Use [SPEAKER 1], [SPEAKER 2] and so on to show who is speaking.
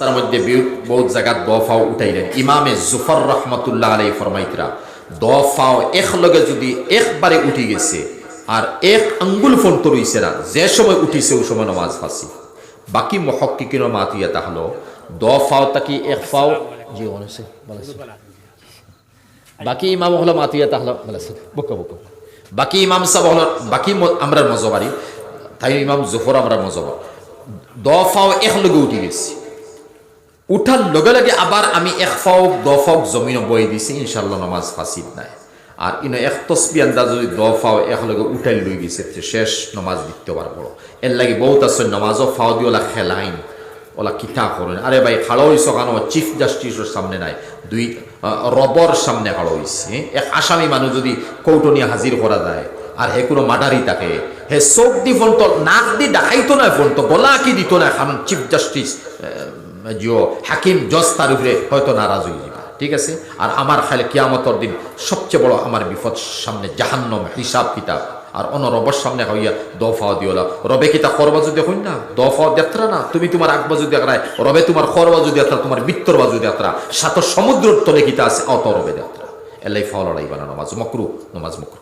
[SPEAKER 1] তার মধ্যে বহুত জায়গাত দফাও উঠাইলেন। ইমামে জুফর রহমতুল্লাহ আলাই ফরমাইতরা, দফাও এক লগে যদি একবারে উঠি গেছে, আর এক আঙ্গুল ফোন রইছে না, যে সময় উঠিছে ওই সময় নমাজ ফাঁসি। বাকি মহক্কিকির মাতিয়া তাহলো দফাও তাকি এক ফাও জি অনেছে বাকি ইমাম হলো মাতিয়া তাহলো বলেছে বুকা বুকা। বাকি ইমাম সাহেব হলো বাকি আমরা মজবারি তাই ইমাম জুফর আমরা মজবার দফাও এক লগে উঠি গেছি। উঠার লগে লগে আবার আমি এক ফাও দফক জমিন বই দিছি ইনশাল্লাহ নামাজ ফাঁসিদ নাই। আর ইনো এক তসবি আন্দা যদি দফাও একলগে উঠাই লই গেছে শেষ নমাজ দিতে পারব এর লাগে বহুত আছে নমাজও ফাও দিয়ে ওলা খেলাইন, ওলা কিতা করেন আরে ভাই খাড়ো হইছ কেন চিফ জাস্টিসের সামনে নাই, দুই রবর সামনে খাড়ো হইছে এক আসামি মানুষ যদি কৌটনিয়া হাজির করা যায় আর হে কোনো মাডারি থাকে হে চোখ দি ফোন তো নাক দি দেখাইতো না ফোন তো গলা কি দিত না এখন চিফ জাস্টিস জিও হাকিম জজ তার উপরে হয়তো নারাজ হয়ে যাবে। ঠিক আছে? আর আমার খালি কিয়ামতর দিন সবচেয়ে বড় আমার বিপদ সামনে জাহান্নম হিসাব কিতাব আর অন্য রবের সামনে হইয়া দফাও দিওলা রবে কিতা করবা যদি হই না দফাও যাত্রা না। তুমি তোমার আগ বাজু দেখায় রবে তোমার খরবা যদি যাত্রা তোমার বিত্তর বাজু যাত্রা সাত সমুদ্রের তলে কিতা আছে, অত রবে যাত্রা এলাই ফাও লড়াই বানা, নমাজ মকরু নমাজ মকরু